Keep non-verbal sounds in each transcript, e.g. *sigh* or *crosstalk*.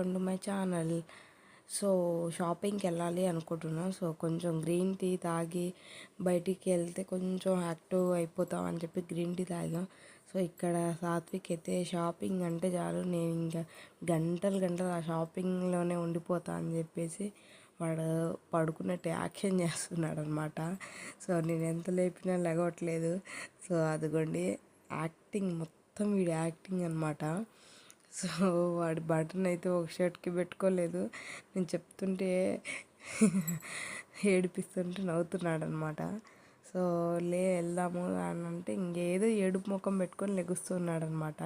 Welcome to my channel so షాపింగ్కి వెళ్ళాలి అనుకుంటున్నాం. సో కొంచెం గ్రీన్ టీ తాగి బయటికి వెళ్తే కొంచెం యాక్టివ్ అయిపోతాం అని చెప్పి గ్రీన్ టీ తాగాం సో ఇక్కడ సాత్విక్ అయితే షాపింగ్ అంటే చాలు. నేను ఇంకా గంటలు గంటలు ఆ షాపింగ్లోనే ఉండిపోతా అని చెప్పేసి వాడు పడుకున్నట్టు యాక్షన్ చేస్తున్నాడు అనమాట సో నేను ఎంత లేపినా లెగవట్లేదు. సో అదిగోండి యాక్టింగ్ మొత్తం వీడి యాక్టింగ్ అనమాట సో వాడి బటన్ అయితే ఒక షర్ట్కి పెట్టుకోలేదు. నేను చెప్తుంటే ఏడిపిస్తుంటే నవ్వుతున్నాడు అనమాట సో లే వెళ్దాము అని అంటే ఇంకేదో ఏడుపు ముఖం పెట్టుకొని లెగుస్తున్నాడు అనమాట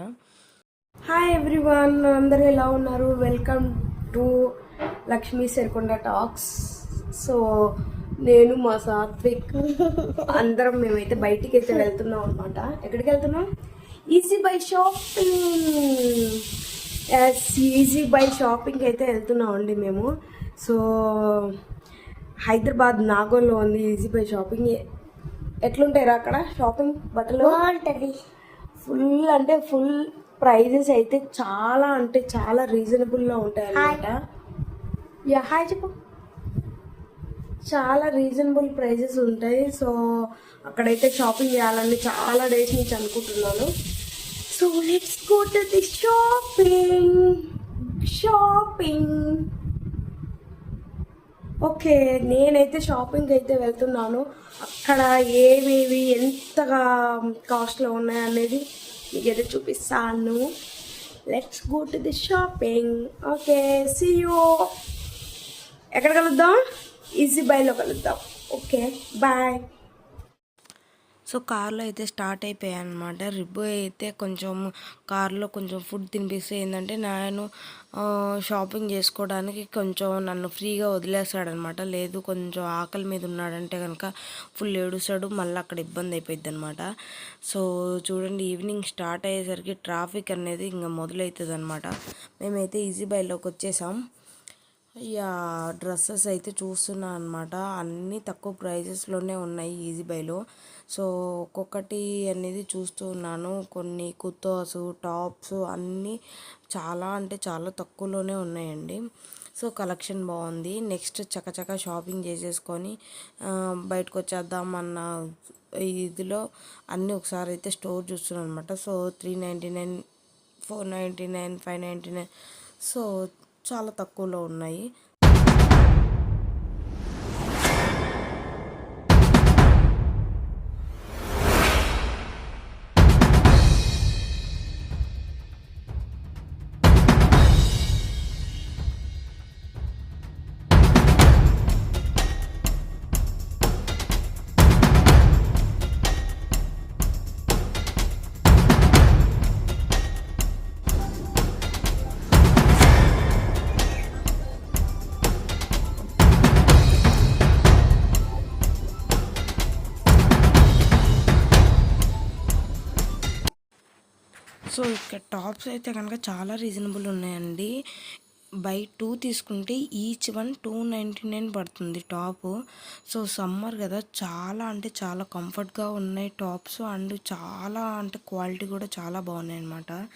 హాయ్ ఎవ్రీవన్ అందరూ ఎలా ఉన్నారు? Welcome to Lakshmi Serakonda talks so నేను మా సాత్విక్ అందరం మేమైతే బయటికి అయితే వెళ్తున్నాం అనమాట ఎక్కడికి వెళ్తున్నాం? Easy buy shopping yes easy buy shopping అయితే వెళ్తున్నాం అండి మేము. సో హైదరాబాద్ నాగోల్లో ఉంది ఈజీ బై షాపింగ్ ఎట్లుంటాయిరా అక్కడ షాపింగ్ బట్టలు? బాగుంటది. ఫుల్ అంటే ఫుల్ ప్రైజెస్ అయితే చాలా అంటే చాలా రీజనబుల్లో ఉంటాయి అన్నమాట. యా హాయ్ చెప్పు. చాలా రీజనబుల్ ప్రైజెస్ ఉంటాయి. సో అక్కడైతే షాపింగ్ చేయాలని చాలా డేస్ నుంచి అనుకుంటున్నాను. So let's go to the shopping shopping okay నేనైతే షాపింగ్ అయితే వెళ్తున్నాను. అక్కడ ఏవేవి ఎంతగా కాస్ట్లో ఉన్నాయి అనేది మీకు అయితే చూపిస్తాను. Let's go to the shopping okay see you ఎక్కడ కలుద్దాం? ఈజీ బైలో కలుద్దాం. ఓకే బాయ్ సో కార్లో అయితే స్టార్ట్ అయిపోయాయి అనమాట రిబ్బు అయితే కొంచెం కార్లో కొంచెం ఫుడ్ తినిపిస్తే ఏంటంటే నేను షాపింగ్ చేసుకోవడానికి కొంచెం నన్ను ఫ్రీగా వదిలేస్తాడనమాట లేదు కొంచెం ఆకలి మీద ఉన్నాడంటే కనుక ఫుల్ ఏడుస్తాడు మళ్ళీ అక్కడ ఇబ్బంది అయిపోయింది అనమాట సో చూడండి ఈవినింగ్ స్టార్ట్ అయ్యేసరికి ట్రాఫిక్ అనేది ఇంకా మొదలవుతుంది అనమాట మేమైతే ఈజీ బైలోకి వచ్చేసాం. యా డ్రెస్సెస్ అయితే చూస్తున్నా అనమాట అన్నీ తక్కువ ప్రైజెస్లోనే ఉన్నాయి ఈజీ బైలో. సో ఒక్కొక్కటి అనేది చూస్తూ ఉన్నాను. కొన్ని కుర్తాస్ టాప్స్ అన్నీ చాలా అంటే చాలా తక్కువలోనే ఉన్నాయండి. సో కలెక్షన్ బాగుంది. నెక్స్ట్ చకచక షాపింగ్ చేసేసుకొని బయటకు వచ్చేద్దామన్న ఇదిలో అన్నీ ఒకసారి అయితే స్టోర్ చూస్తున్నాను అనమాట so three ninety nine four ninety nine five ninety nine so చాలా తక్కువలో ఉన్నాయి. టాప్స్ అయితే కనుక చాలా రీజనబుల్ ఉన్నాయండి. బై టూ తీసుకుంటే each one two ninety nine పడుతుంది టాప్. సో సమ్మర్ కదా చాలా అంటే చాలా కంఫర్ట్గా ఉన్నాయి టాప్స్ అండ్ చాలా అంటే క్వాలిటీ కూడా చాలా బాగున్నాయి అనమాట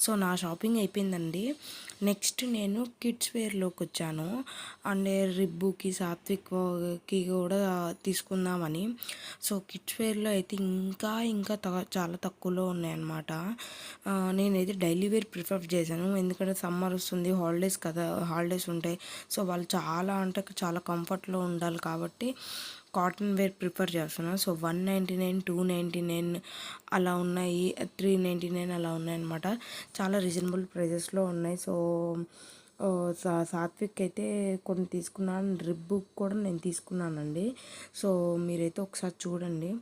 సో నా షాపింగ్ అయిపోయిందండి. నెక్స్ట్ నేను కిడ్స్ వేర్లోకి వచ్చాను. అండ్ రిబ్బుకి సాత్విక్కి కూడా తీసుకుందామని. సో కిడ్స్ వేర్లో అయితే ఇంకా ఇంకా త- చాలా తక్కువలో ఉన్నాయన్నమాట నేనైతే డైలీ వేర్ ప్రిఫర్ చేశాను. ఎందుకంటే సమ్మర్ వస్తుంది హాలిడేస్ కదా హాలిడేస్ ఉంటాయి. సో వాళ్ళు చాలా అంటే చాలా కంఫర్ట్లో ఉండాలి కాబట్టి కాటన్ వేర్ ప్రిఫర్ చేస్తున్నాను so one ninety nine two ninety nine అలా ఉన్నాయి. త్రీ నైంటీ నైన్ అలా ఉన్నాయన్నమాట చాలా రీజనబుల్ ప్రైజెస్లో ఉన్నాయి. సో సా- సాత్విక్ అయితే కొన్ని తీసుకున్నాను. రిబ్బు కూడా నేను తీసుకున్నానండి. సో మీరైతే ఒకసారి చూడండి.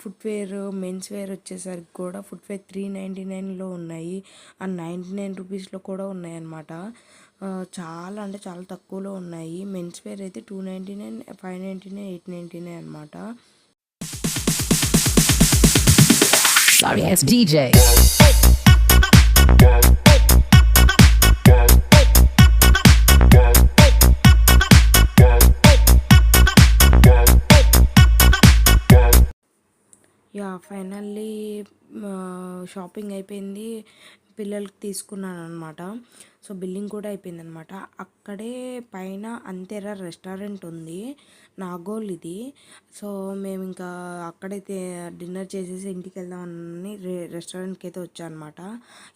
ఫుట్వేర్ మెన్స్ వేర్ వచ్చేసరికి కూడా ఫుట్వేర్ త్రీ నైంటీ నైన్లో ఉన్నాయి. అండ్ నైంటీ నైన్ రూపీస్లో కూడా ఉన్నాయన్నమాట. చాలా అంటే చాలా తక్కువలో ఉన్నాయి. మెన్స్ వేర్ అయితే two ninety nine five ninety nine eight ninety nine అనమాట Sorry it's DJ. Yeah finally shopping అయిపోయింది. పిల్లలకి తీసుకున్నాను అనమాట సో బిల్లింగ్ కూడా అయిపోయిందనమాట అక్కడే పైన అంతేరా రెస్టారెంట్ ఉంది. నాగోల్ ఇది. సో మేము ఇంకా అక్కడైతే డిన్నర్ చేసేసి ఇంటికి వెళ్దామని రె రెస్టారెంట్కి అయితే వచ్చానమాట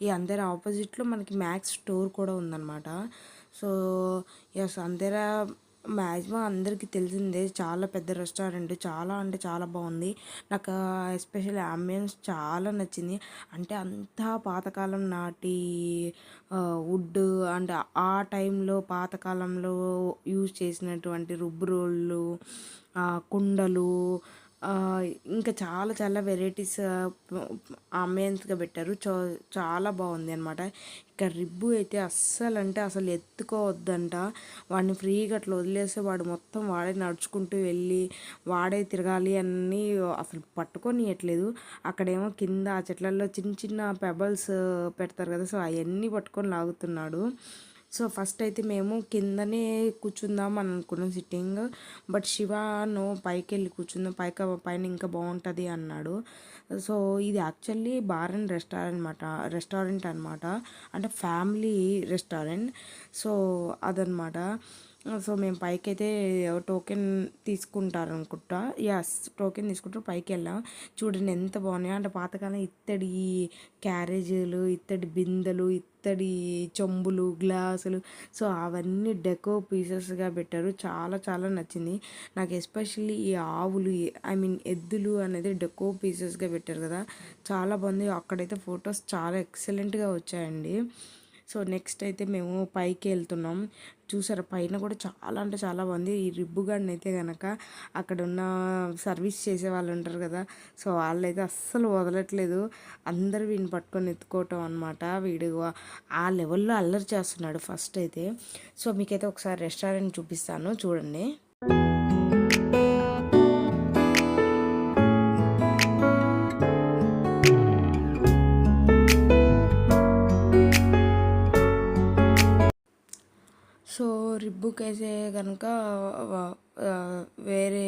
ఈ అంతేరా ఆపోజిట్లో మనకి మ్యాక్స్ స్టోర్ కూడా ఉందన్నమాట. సో ఎస్ అంతేరా మ్యాక్సిమం అందరికీ తెలిసిందే. చాలా పెద్ద రెస్టారెంట్. చాలా అంటే చాలా బాగుంది. నాకు ఎస్పెషల్లీ అంబియన్స్ చాలా నచ్చింది. అంటే అంతా పాతకాలం నాటి వుడ్ అండ్ ఆ టైంలో పాతకాలంలో యూజ్ చేసినటువంటి రుబ్బు రోళ్ళు కుండలు ఇంకా చాలా చాలా వెరైటీస్ అమ్మేంతగా పెట్టారు? చో చాలా బాగుంది అనమాట ఇక రిబ్బు అయితే అస్సలు అంటే అసలు ఎత్తుకోవద్దంట. వాడిని ఫ్రీగా అట్లా వదిలేస్తే వాడు మొత్తం వాడే నడుచుకుంటూ వెళ్ళి వాడే తిరగాలి అని అసలు పట్టుకొనియట్లేదు. అక్కడేమో కింద ఆ చెట్లలో చిన్న చిన్న పెబల్స్ పెడతారు కదా సో అవన్నీ పట్టుకొని లాగుతున్నాడు. సో ఫస్ట్ అయితే మేము కిందనే కూర్చుందాం అని అనుకున్నాం సిట్టింగ్. బట్ శివ నో పైకి వెళ్ళి కూర్చుందాం. పైక పైన ఇంకా బాగుంటుంది అన్నాడు. సో ఇది యాక్చువల్లీ బార్ అండ్ రెస్టారెంట్ అనమాట రెస్టారెంట్ అనమాట అంటే ఫ్యామిలీ రెస్టారెంట్. సో అదనమాట సో మేము పైకి అయితే టోకెన్ తీసుకుంటారు అనుకుంటా ఎస్ టోకెన్ తీసుకుంటారు. పైకి వెళ్ళాం. చూడండి ఎంత బాగున్నాయి. అంటే పాతకాలం ఇత్తడి క్యారేజీలు ఇత్తడి బిందెలు ఇత్తడి చెంబులు గ్లాసులు. సో అవన్నీ డెకో పీసెస్గా పెట్టారు. చాలా చాలా నచ్చింది. నాకు ఎస్పెషల్లీ ఈ ఆవులు ఐ మీన్ ఎద్దులు అనేది డెకో పీసెస్గా పెట్టారు కదా. చాలా బాగుంది. అక్కడైతే ఫొటోస్ చాలా ఎక్సలెంట్గా వచ్చాయండి. సో నెక్స్ట్ అయితే మేము పైకి వెళ్తున్నాం. చూసారా? పైన కూడా చాలా అంటే చాలా మంది ఈ రిబ్బు గాడిని అయితే కనుక అక్కడ ఉన్న సర్వీస్ చేసే వాళ్ళు ఉంటారు కదా సో వాళ్ళైతే అస్సలు వదలట్లేదు. అందరు వీడిని పట్టుకొని ఎత్తుకోవటం అనమాట వీడు ఆ లెవెల్లో అల్లరి చేస్తున్నాడు ఫస్ట్ అయితే. సో మీకైతే ఒకసారి రెస్టారెంట్ చూపిస్తాను. చూడండి. బుక్ అయితే కనుక వేరే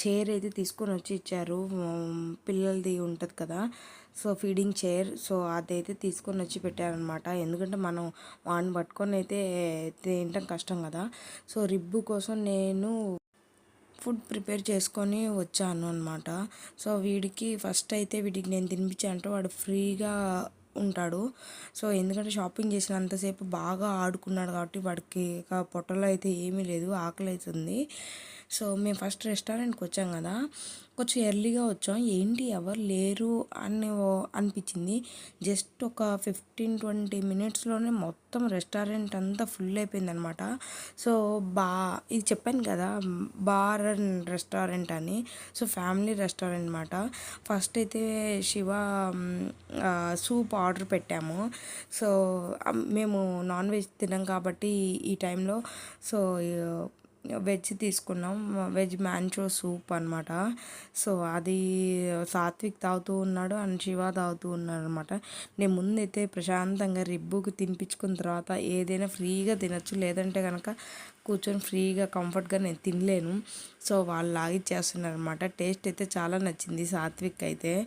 చైర్ అయితే తీసుకొని వచ్చి ఇచ్చారు. పిల్లలది ఉంటుంది కదా. సో ఫీడింగ్ చైర్ సో అదైతే తీసుకొని వచ్చి పెట్టారనమాట ఎందుకంటే మనం వాడిని పట్టుకొని అయితే తినటం కష్టం కదా. సో రిబ్బు కోసం నేను ఫుడ్ ప్రిపేర్ చేసుకొని వచ్చాను అనమాట సో వీడికి ఫస్ట్ అయితే వీడికి నేను తినిపించానంటే వాడు ఫ్రీగా ఉంటాడు. సో ఎందుకంటే షాపింగ్ చేసినంతసేపు బాగా ఆడుకున్నాడు కాబట్టి వాడికి ఇక పొట్టలో అయితే ఏమీ లేదు ఆకలి అవుతుంది సో మేము ఫస్ట్ రెస్టారెంట్కి వచ్చాం కదా కొంచెం ఎర్లీగా వచ్చాం. ఏంటి ఎవరు లేరు అని అనిపించింది. జస్ట్ ఒక ఫిఫ్టీన్ ట్వంటీ మినిట్స్లోనే మొత్తం రెస్టారెంట్ అంతా ఫుల్ అయిపోయిందనమాట. సో బా ఇది చెప్పాను కదా బార్ అండ్ రెస్టారెంట్ అని. సో ఫ్యామిలీ రెస్టారెంట్ అనమాట. ఫస్ట్ అయితే శివ సూప్ ఆర్డర్ పెట్టాము. సో మేము నాన్ వెజ్ తినాం కాబట్టి ఈ టైంలో. సో వెజ్ తీసుకున్నాం. వెజ్ మ్యాంచో సూప్ అనమాట సో అది సాత్విక్ తాగుతూ ఉన్నాడు అండ్ శివ తాగుతూ ఉన్నాడు అనమాట నేను ముందైతే ప్రశాంతంగా రిబ్బుకి తినిపించుకున్న తర్వాత ఏదైనా ఫ్రీగా తినచ్చు. లేదంటే కనుక కూర్చొని ఫ్రీగా కంఫర్ట్గా నేను తినలేను. సో వాళ్ళు లాగిచ్చేస్తున్నారు అనమాట టేస్ట్ అయితే చాలా నచ్చింది సాత్విక్ అయితే.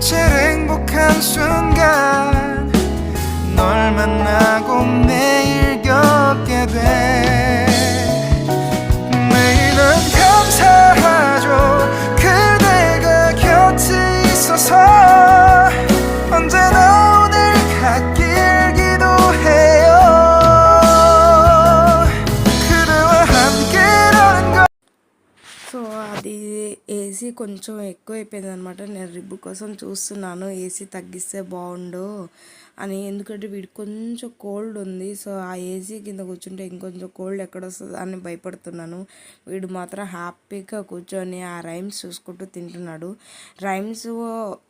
제일 행복한 순간 널 만나고 매 కొంచెం ఎక్కువ అయిపోయింది అనమాట నేను రిబ్బు కోసం చూస్తున్నాను ఏసీ తగ్గిస్తే బాగుండు అని. ఎందుకంటే వీడు కొంచెం కోల్డ్ ఉంది. సో ఆ ఏసీ కింద కూర్చుంటే ఇంకొంచెం కోల్డ్ ఎక్కడ వస్తుందో అని భయపడుతున్నాను. వీడు మాత్రం హ్యాపీగా కూర్చొని ఆ రైమ్స్ చూసుకుంటూ తింటున్నాడు. రైమ్స్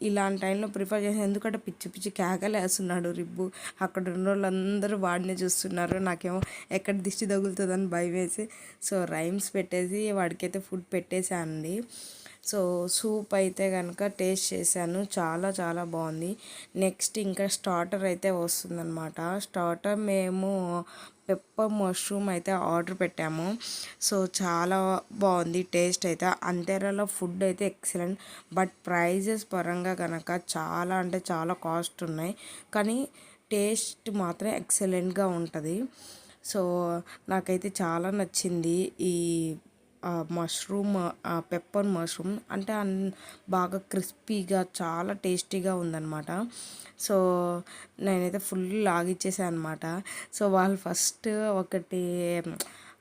ఇలాంటి టైంలో ప్రిఫర్ చేసి ఎందుకంటే పిచ్చి పిచ్చి కేకలేస్తున్నాడు రిబ్బు. అక్కడ ఉన్న వాళ్ళందరూ వాడినే చూస్తున్నారు. నాకేమో ఎక్కడ దిష్టి తగులుతుందని భయం వేసి సో రైమ్స్ పెట్టేసి వాడికైతే ఫుడ్ పెట్టేశానండి. సో సూప్ అయితే కనుక టేస్ట్ చేశాను. చాలా చాలా బాగుంది. నెక్స్ట్ ఇంకా స్టార్టర్ అయితే వస్తుందన్నమాట. స్టార్టర్ మేము పెప్పర్ మష్రూమ్ అయితే ఆర్డర్ పెట్టాము. సో చాలా బాగుంది టేస్ట్ అయితే. అంతేరాలో ఫుడ్ అయితే ఎక్సలెంట్. బట్ ప్రైజెస్ పరంగా కనుక చాలా అంటే చాలా కాస్ట్ ఉన్నాయి. కానీ టేస్ట్ మాత్రం ఎక్సలెంట్గా ఉంటుంది. సో నాకైతే చాలా నచ్చింది ఈ మష్రూమ్ పెప్పర్ మష్రూమ్ అంటే అన్ బాగా క్రిస్పీగా చాలా టేస్టీగా ఉందన్నమాట. సో నేనైతే ఫుల్ లాగిచ్చేసాను అనమాట సో వాళ్ళు ఫస్ట్ ఒకటి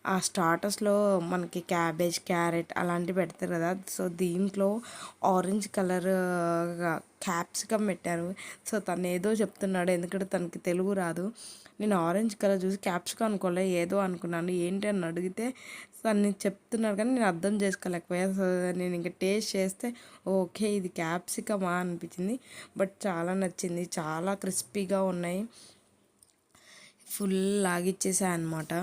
ఆ స్టార్టర్స్లో మనకి క్యాబేజ్ క్యారెట్ అలాంటివి పెడతారు కదా. సో దీంట్లో ఆరెంజ్ కలర్ క్యాప్సికమ్ పెట్టారు. సో తను ఏదో చెప్తున్నాడు. ఎందుకంటే తనకి తెలుగు రాదు. నేను ఆరెంజ్ కలర్ చూసి క్యాప్సికమ్ అనుకోలే ఏదో అనుకున్నాను. ఏంటి అని అడిగితే తను చెప్తున్నాడు కానీ నేను అర్థం చేసుకోలేకపోయా. సో నేను ఇంకా టేస్ట్ చేస్తే ఓకే ఇది క్యాప్సికమా అనిపించింది. బట్ చాలా నచ్చింది. చాలా క్రిస్పీగా ఉన్నాయి. ఫుల్ లాగిచ్చేసా అనమాట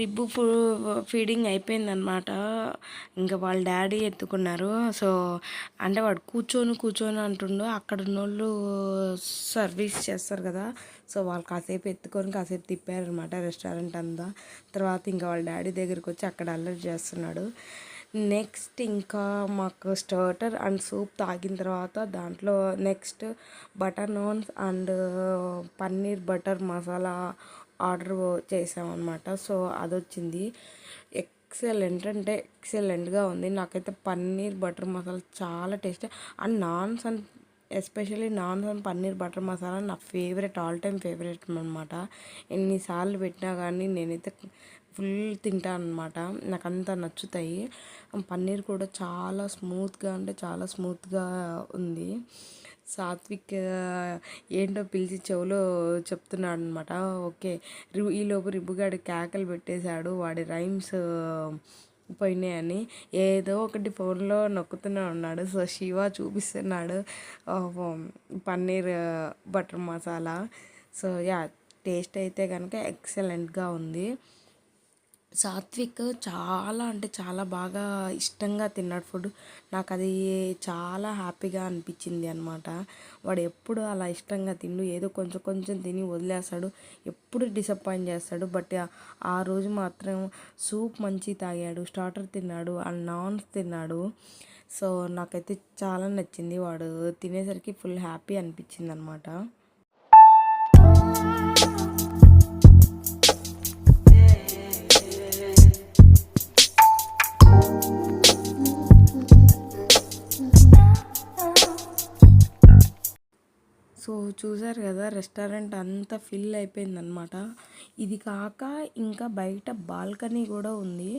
రిబ్బు ఫు ఫీడింగ్ అయిపోయిందనమాట ఇంకా వాళ్ళ డాడీ ఎత్తుకున్నారు. సో అంటే వాడు కూర్చొని కూర్చొని అంటుండు. అక్కడ ఉన్నోళ్ళు సర్వీస్ చేస్తారు కదా. సో వాళ్ళు కాసేపు ఎత్తుకొని కాసేపు తిప్పారనమాట రెస్టారెంట్ అంతా. తర్వాత ఇంకా వాళ్ళ డాడీ దగ్గరికి వచ్చి అక్కడ అల్లరి చేస్తున్నాడు. నెక్స్ట్ ఇంకా మాకు స్టార్టర్ అండ్ సూప్ తాగిన తర్వాత దాంట్లో next butter naans and paneer butter masala order చేసామన్నమాట. సో అది వచ్చింది ఎక్సలెంట్ అంటే ఎక్సలెంట్గా ఉంది. నాకైతే పన్నీర్ బటర్ మసాలా చాలా taste. And naans and especially naans and paneer butter masala నా ఫేవరెట్ ఆల్ టైమ్ ఫేవరెట్ అనమాట ఎన్నిసార్లు పెట్టినా కానీ నేనైతే ఫుల్ తింటాను అనమాట నాకు అంత నచ్చుతాయి. పన్నీర్ కూడా చాలా స్మూత్గా అంటే చాలా స్మూత్గా ఉంది. సాత్విక్ ఏంటో పిలిచి చెవులో చెప్తున్నాడు అనమాట ఓకే ఈలోపు రిబ్బుగాడు కేకలు పెట్టేశాడు. వాడి రైమ్స్ పోయినాయని. ఏదో ఒకటి ఫోన్లో నొక్కుతూనే ఉన్నాడు. సో శివ చూపిస్తున్నాడు. Paneer butter masala. So yeah taste అయితే కనుక ఎక్సలెంట్గా ఉంది. సాత్విక్ చాలా అంటే చాలా బాగా ఇష్టంగా తిన్నాడు ఫుడ్. నాకు అది చాలా హ్యాపీగా అనిపించింది అనమాట వాడు ఎప్పుడు అలా ఇష్టంగా తిండు ఏదో కొంచెం కొంచెం తిని వదిలేస్తాడు ఎప్పుడు డిసప్పాయింట్ చేస్తాడు. బట్ ఆ రోజు మాత్రం సూప్ మంచి తాగాడు స్టార్టర్ తిన్నాడు అండ్ నాన్స్ తిన్నాడు. సో నాకైతే చాలా నచ్చింది. వాడు తినేసరికి ఫుల్ హ్యాపీ అనిపించింది అనమాట చూసారు కదా రెస్టారెంట్ అంతా ఫిల్ అయిపోయిందనమాట ఇది కాక ఇంకా బయట బాల్కనీ కూడా ఉంది.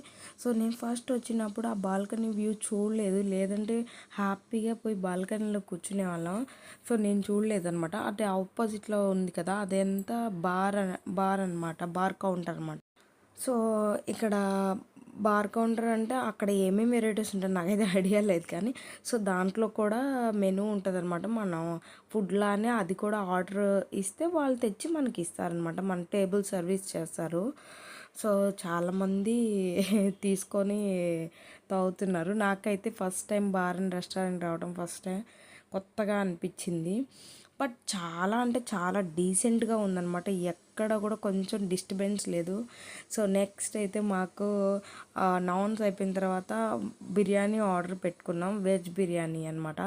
సో నేను ఫస్ట్ వచ్చినప్పుడు ఆ బాల్కనీ వ్యూ చూడలేదు. లేదంటే హ్యాపీగా పోయి బాల్కనీలో కూర్చునే వాళ్ళం. సో నేను చూడలేదు అనమాట అంటే ఆపోజిట్లో ఉంది కదా అదంతా బార్ బార్ అనమాట బార్ కౌంటర్ అనమాట సో ఇక్కడ బార్ కౌంటర్ అంటే అక్కడ ఏమేమి వెరైటీస్ ఉంటాయి నాకైతే ఐడియా లేదు కానీ సో దాంట్లో కూడా మెనూ ఉంటుంది అనమాట మనం ఫుడ్ లానే అది కూడా ఆర్డర్ ఇస్తే వాళ్ళు తెచ్చి మనకి ఇస్తారనమాట మన టేబుల్ సర్వీస్ చేస్తారు. సో చాలామంది తీసుకొని తాగుతున్నారు. నాకైతే first time bar and restaurant రావడం ఫస్ట్ టైం కొత్తగా అనిపించింది. బట్ చాలా అంటే చాలా డీసెంట్గా ఉందన్నమాట. ఎక్కడ కూడా కొంచెం డిస్టర్బెన్స్ లేదు. సో నెక్స్ట్ అయితే మాకు నాన్స్ అయిపోయిన తర్వాత బిర్యానీ ఆర్డర్ పెట్టుకున్నాం. వెజ్ బిర్యానీ అనమాట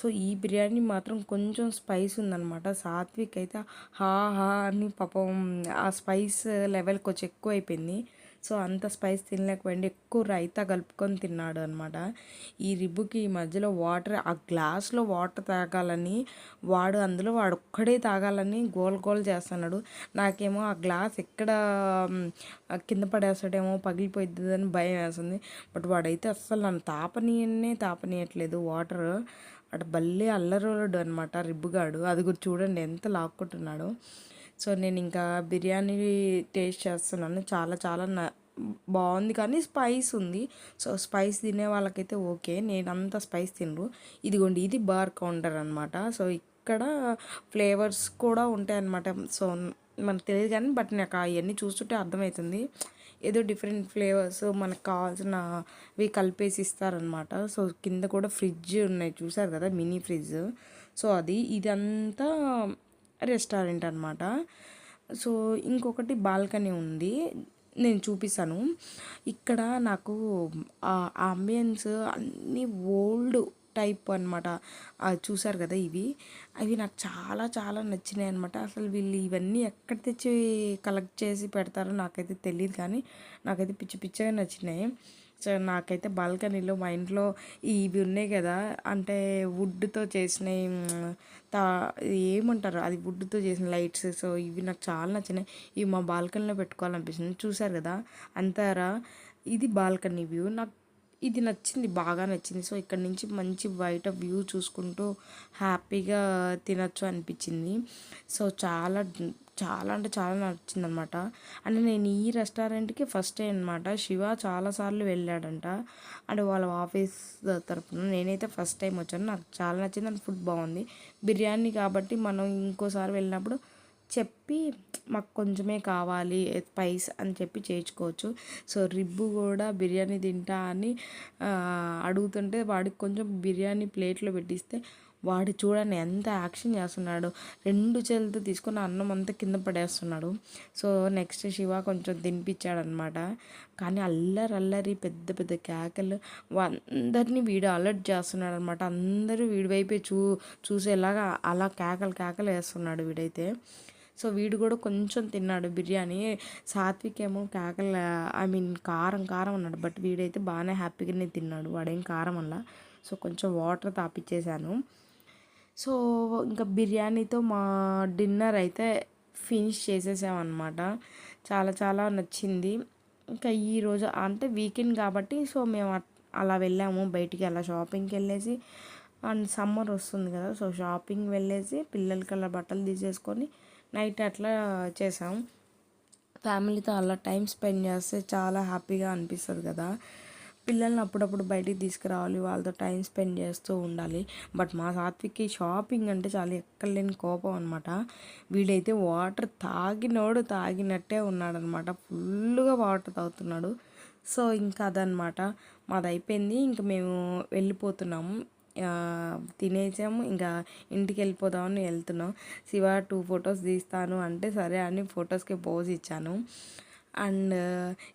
సో ఈ బిర్యానీ మాత్రం కొంచెం స్పైస్ ఉందన్నమాట. సాత్విక్ అయితే హా హా అని పాపం ఆ స్పైస్ లెవెల్ కొంచెం ఎక్కువ అయిపోయింది సో అంత స్పైస్ తినలేకపోయింది ఎక్కువ రైతా కలుపుకొని తిన్నాడు అనమాట ఈ రిబ్బుకి ఈ మధ్యలో వాటర్ ఆ గ్లాస్లో వాటర్ తాగాలని వాడు అందులో వాడు ఒక్కడే తాగాలని గోల్ గోల్ చేస్తున్నాడు. నాకేమో ఆ గ్లాస్ ఎక్కడ కింద పడేస్తాడేమో పగిలిపోతుంది అని భయం వేస్తుంది. బట్ వాడైతే అస్సలు నన్ను తాపనీయనే తాపనీయట్లేదు. వాటర్ అటు భలే అల్లరోడు అనమాట రిబ్బుగాడు. అది కూడా చూడండి ఎంత లాక్కుంటున్నాడు. సో నేను ఇంకా బిర్యానీ టేస్ట్ చేస్తున్నాను. చాలా చాలా బాగుంది కానీ స్పైస్ ఉంది. సో స్పైస్ తినే వాళ్ళకైతే ఓకే. నేను అంత స్పైస్ తినరు ఇదిగోండి ఇది బార్ కౌంటర్ అనమాట సో ఇక్కడ ఫ్లేవర్స్ కూడా ఉంటాయన్నమాట. సో మనకు తెలియదు కానీ బట్ నాకు అవన్నీ చూస్తుంటే అర్థమవుతుంది. ఏదో డిఫరెంట్ ఫ్లేవర్స్ మనకు కావాల్సినవి కలిపేసి ఇస్తారనమాట సో కింద కూడా ఫ్రిడ్జ్ ఉన్నాయి. చూసారు కదా మినీ ఫ్రిడ్జ్. సో అది ఇదంతా రెస్టారెంట్ అనమాట సో ఇంకొకటి బాల్కనీ ఉంది. నేను చూపిస్తాను. ఇక్కడ నాకు ఆ అంబియన్స్ అన్నీ ఓల్డ్ టైప్ అనమాట చూసారు కదా ఇవి? అవి నాకు చాలా చాలా నచ్చినాయి అనమాట అసలు వీళ్ళు ఇవన్నీ ఎక్కడ తెచ్చి కలెక్ట్ చేసి పెడతారో నాకైతే తెలియదు కానీ నాకైతే పిచ్చి పిచ్చిగా నచ్చినాయి. సో నాకైతే బాల్కనీలో మా ఇంట్లో ఇవి ఉన్నాయి కదా అంటే వుడ్తో చేసిన తా ఏమంటారు? అది వుడ్తో చేసిన లైట్స్. సో ఇవి నాకు చాలా నచ్చినాయి. ఇవి మా బాల్కనీలో పెట్టుకోవాలనిపిస్తుంది. చూసారు కదా? అంతారా? ఇది బాల్కనీ వ్యూ. నాకు ఇది నచ్చింది బాగా నచ్చింది. సో ఇక్కడ నుంచి మంచి బయట వ్యూ చూసుకుంటూ హ్యాపీగా తినచ్చు అనిపించింది. సో చాలా చాలా అంటే చాలా నచ్చింది అనమాట అంటే నేను ఈ రెస్టారెంట్కి ఫస్ట్ అనమాట శివ చాలాసార్లు వెళ్ళాడంట. అంటే వాళ్ళ ఆఫీస్ తరపున నేనైతే ఫస్ట్ టైం వచ్చాను. నాకు చాలా నచ్చింది అండ్ ఫుడ్ బాగుంది. బిర్యానీ కాబట్టి మనం ఇంకోసారి వెళ్ళినప్పుడు చెప్పి మాకు కొంచెమే కావాలి స్పైస్ అని చెప్పి చేయించుకోవచ్చు. సో రిబ్బు కూడా బిర్యానీ తింటా అని అడుగుతుంటే వాడికి కొంచెం బిర్యానీ ప్లేట్లో పెట్టిస్తే వాడు చూడండి ఎంత యాక్షన్ చేస్తున్నాడు. రెండు చేతులతో తీసుకుని అన్నం అంతా కింద పడేస్తున్నాడు. సో నెక్స్ట్ శివ కొంచెం తినిపించాడనమాట. కానీ అల్లరి అల్లరి పెద్ద పెద్ద కేకలు అందరినీ వీడు అలర్ట్ చేస్తున్నాడు అనమాట అందరూ వీడి వైపే చూ చూసేలాగా అలా కేకలు కేకలు వేస్తున్నాడు వీడైతే. సో వీడు కూడా కొంచెం తిన్నాడు బిర్యానీ. సాత్విక్ ఏమో కేకల ఐ మీన్ కారం కారం అన్నాడు. బట్ వీడైతే బాగానే హ్యాపీగానే తిన్నాడు. వాడేం కారం అలా సో కొంచెం వాటర్ తాపిచ్చేసాను. సో ఇంకా బిర్యానీతో మా డిన్నర్ అయితే ఫినిష్ చేసేసామన్నమాట. చాలా చాలా నచ్చింది. ఇంకా ఈరోజు అంటే వీకెండ్ కాబట్టి సో మేము అలా వెళ్ళాము బయటికి. అలా షాపింగ్కి వెళ్ళేసి అండ్ సమ్మర్ వస్తుంది కదా సో షాపింగ్ వెళ్ళేసి పిల్లలకి అలా బట్టలు తీసేసుకొని నైట్ అట్లా చేసాం ఫ్యామిలీతో అలా టైం స్పెండ్ చేస్తే చాలా హ్యాపీగా అనిపిస్తుంది కదా. పిల్లల్ని అప్పుడప్పుడు బయటికి తీసుకురావాలి వాళ్ళతో టైం స్పెండ్ చేస్తూ ఉండాలి. బట్ మా సాత్విక్కి షాపింగ్ అంటే చాలా ఎక్కలేని కోపం అనమాట వీడైతే వాటర్ తాగినోడు తాగినట్టే ఉన్నాడనమాట ఫుల్గా వాటర్ తాగుతున్నాడు. సో ఇంకా అదనమాట మాది అయిపోయింది ఇంకా మేము వెళ్ళిపోతున్నాము తినేసాము. ఇంకా ఇంటికి వెళ్ళిపోదామని వెళ్తున్నాం. శివ టూ ఫొటోస్ తీస్తాను అంటే సరే అని ఫొటోస్కి పోజ్ ఇచ్చాను. అండ్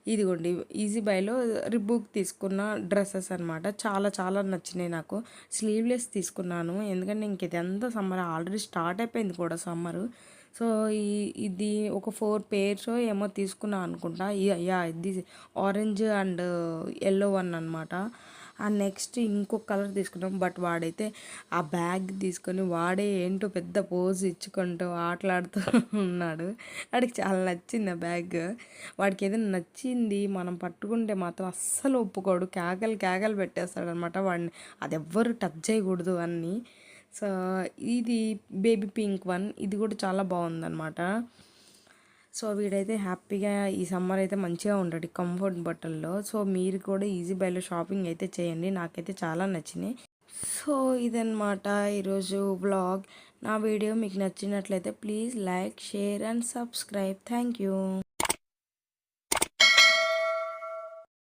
ఇదిగోండి ఈజీ బైలో రిబుక్ తీసుకున్న డ్రెస్సెస్ అనమాట చాలా చాలా నచ్చినాయి నాకు. స్లీవ్లెస్ తీసుకున్నాను. ఎందుకంటే ఇంక ఇదంతా సమ్మర్ ఆల్రెడీ స్టార్ట్ అయిపోయింది కూడా సమ్మర్. సో ఈ ఇది ఒక ఫోర్ పేర్స్ ఏమో తీసుకున్నాను అనుకుంటా. యా ఇది ఆరెంజ్ అండ్ ఎల్లో వన్ అనమాట ఆ నెక్స్ట్ ఇంకొక కలర్ తీసుకున్నాం. బట్ వాడైతే ఆ బ్యాగ్ తీసుకొని వాడే ఏంటో పెద్ద పోజ్ ఇచ్చుకుంటూ ఆటలాడుతూ *laughs* ఉన్నాడు. వాడికి చాలా నచ్చింది ఆ బ్యాగ్. వాడికి ఏదైనా నచ్చింది మనం పట్టుకుంటే మాత్రం అస్సలు ఒప్పుకోడు. కేకలు కేకలు పెట్టేస్తాడు అనమాట వాడిని. అది ఎవ్వరు టచ్ చేయకూడదు అని సో ఇది బేబీ పింక్ వన్ ఇది కూడా చాలా బాగుందన్నమాట. సో వీడైతే హ్యాపీగా ఈ సమ్మర్ అయితే మంచిగా ఉంటాడు కంఫర్ట్ బట్టల్లో. సో మీరు కూడా ఈజీ బైలో షాపింగ్ అయితే చేయండి. నాకైతే చాలా నచ్చినాయి. సో ఇదన్నమాట ఈరోజు బ్లాగ్ నా వీడియో మీకు నచ్చినట్లయితే please like share and subscribe. Thank you.